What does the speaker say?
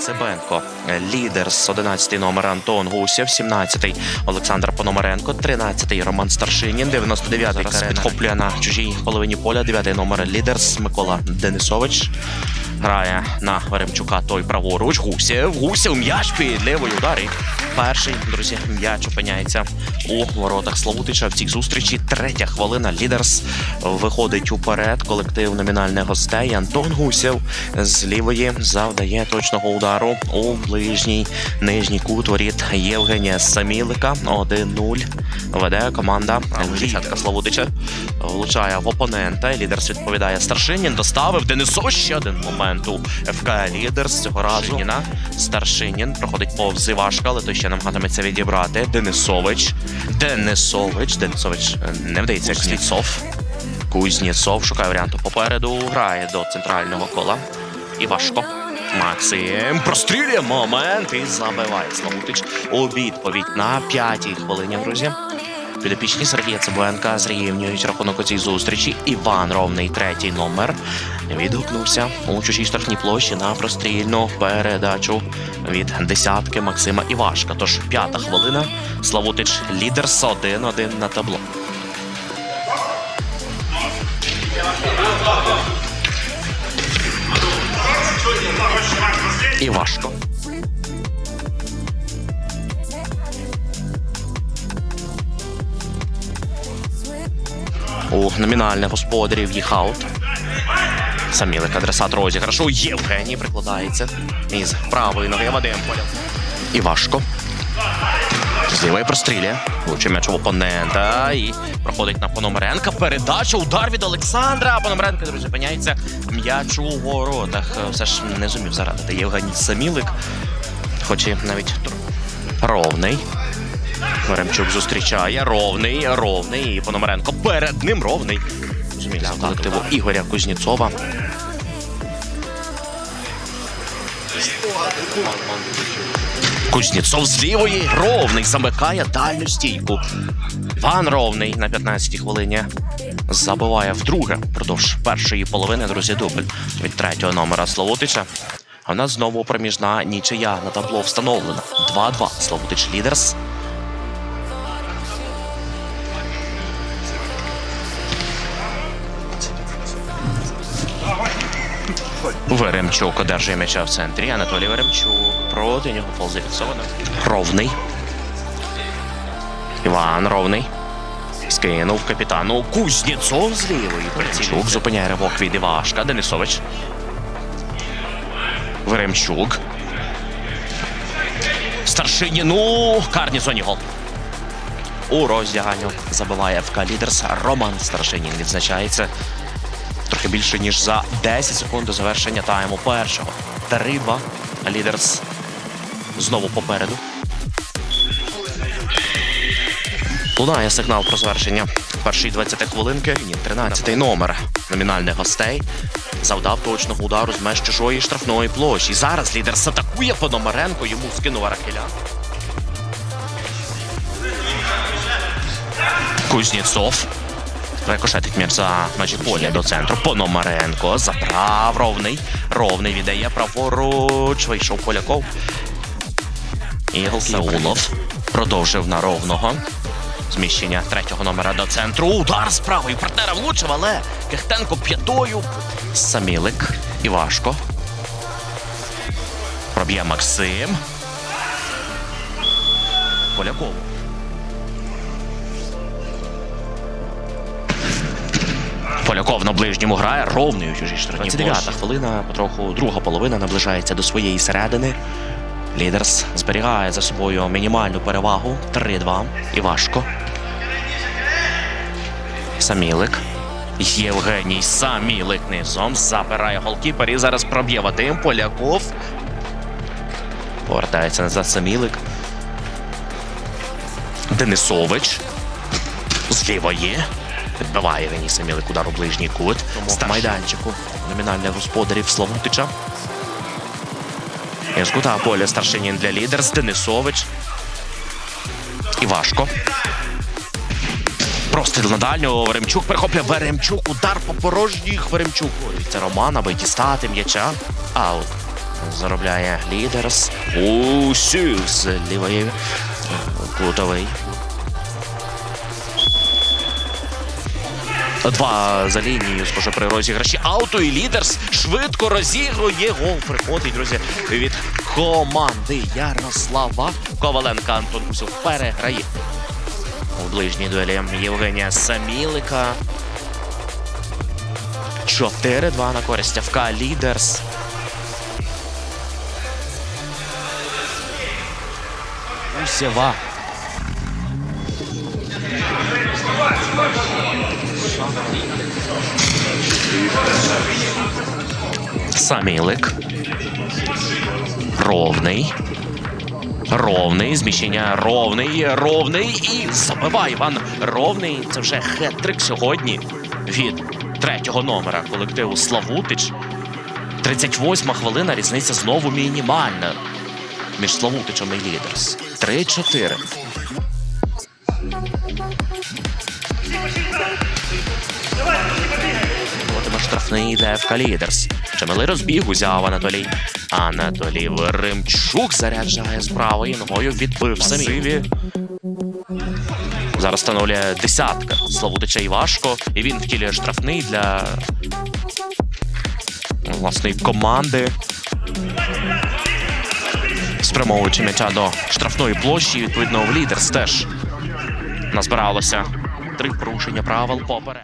Цибенко, лідер з 11 номер Антон Гусєв, 17-й Олександр Пономаренко, 13-й Роман Старшинін, 99-й Карена. підхоплює на чужій половині поля, 9-й номер. Лідерс Микола Денисович. Грає на Веремчука той праворуч. Гусєв. Гусєв м'яч під лівою ударі. Перший, друзі, м'яч опиняється у воротах Славутича. В цій зустрічі третя хвилина. Лідерс виходить уперед. Колектив номінальних гостей. Антон Гусєв з лівої завдає точного удару у ближній нижній кут воріт Євгенія Самілика. 1-0. Веде команда Десятка Славутича. Влучає в опонента. Лідерс відповідає Старшинін. Доставив Денисов ще один момент у ФК Лідерс. Цього разу Ніна Старшинін проходить повз Івашка, але той ще намагатиметься відібрати. Денисович. Денисович. Денисович е, не вдається як Слідцов. Кузнєцов шукає варіанту попереду. Грає до центрального кола. Івашко. Максим прострілює момент і забиває Славутич у відповідь на п'ятій хвилині, друзі. Підопічні Сергія Цибуенка зрівнюють рахунок у цій зустрічі. Іван Ровний, третій номер, відгукнувся у чужій штрафній площі на прострільну передачу від десятки Максима Івашка. Тож п'ята хвилина. Славутич лідер з 1-1 на табло. Івашко. У номінальних господарів їх аут. Самілик адресат розіграшу. Євгеній прикладається із правої ноги Вадим Поляв. Івашко. З лівої прострілює. Влучив м'яч в опонента і проходить на Пономаренка. Передача, удар від Олександра. Пономаренко, друзі, зупиняється м'яч у воротах. Все ж не зумів зарадити Євгеній Самілик. Хоч і навіть ровний. Веремчук зустрічає. Ровний, ровний. І Пономаренко перед ним ровний. Зуміля колективу Ігоря Кузнєцова. Кузнєцов з лівої. Ровний замикає дальню стійку. Пан Ровний на 15-й хвилині забиває вдруге впродовж першої половини, друзі, дубль від третього номера Славутича. А в нас знову проміжна нічия на табло встановлена. 2-2. Славутич лідерс. Веремчук одержує м'яча в центрі. Анатолій Веремчук проти нього фол зафіксовано. Ровний. Іван Ровний. Скинув капітану Кузнєцов з лівої. Веремчук зупиняє ривок від Івашка. Денисович. Веремчук. Старшиніну. Карні зоні гол. У роздяганню забиває ФК Лідерс. Роман Старшинін відзначається більше ніж за 10 секунд до завершення тайму першого. 3-2. Лідерс знову попереду. Лунає сигнал про завершення першої 20 хвилинки. Ні, 13-й номер номінальних гостей. Завдав точного удару з меж чужої штрафної площі. Зараз лідерс атакує Пономаренко. Йому скинув Аракеля. Кузнєцов. Рикошетить м'яч за межі поля до центру. Пономаренко забрав ровний. Ровний віддає праворуч. Вийшов Поляков. І Саулов продовжив на ровного. Зміщення третього номера до центру. Удар з правої партнера влучив, але Кехтенко п'ятою. Самілик. Івашко. Проб'є Максим. Поляков. Поляков на ближньому грає ровний у чужій штрафній 29 хвилина, потроху друга половина наближається до своєї середини. Лідерс зберігає за собою мінімальну перевагу 3-2. Івашко. Самілик. Євгеній Самілик низом забирає голкіпер і зараз проб'є Вадим Поляков. Повертається назад Самілик. Денисович. З лівої. Відбиває Євгеній Самілик удар у ближній кут. З майданчику номінальних господарів Славутича. Із кута поля Старшинін для лідерс. Денисович. Івашко. Простріл на дальнього. Веремчук перехоплює Веремчук. Удар по порожніх Веремчук. Це Роман, аби дістати м'яча. Аут. Заробляє лідерс. Усю з лівої. Кутовий. Два за лінією, схоже, при розіграші. Ауто і лідерс швидко розігрує. Гол приходить, друзі, від команди Ярослава Коваленка. Антон Гусев переграє. У ближній дуелі Євгенія Самілика. 4-2 на користь ФК Лідерс. Усєва. Самілик. Ровний. Ровний. Зміщення ровний. Ровний. І забиває Іван Ровний. Це вже хет-трик сьогодні від третього номера колективу Славутич. 38 хвилина. Різниця знову мінімальна. Між Славутичем і Лідерс. 3-4. Для ФК Лідерс. Чемелий розбіг узяв Анатолій. Анатолій Веремчук заряджає з правої ногою, відбив самі. Зараз встановлює десятка. Славутича Івашко. І він втілює штрафний для власної команди. Спрямовуючи м'яча до штрафної площі, відповідно, в Лідерс теж назбиралося три порушення правил поперед.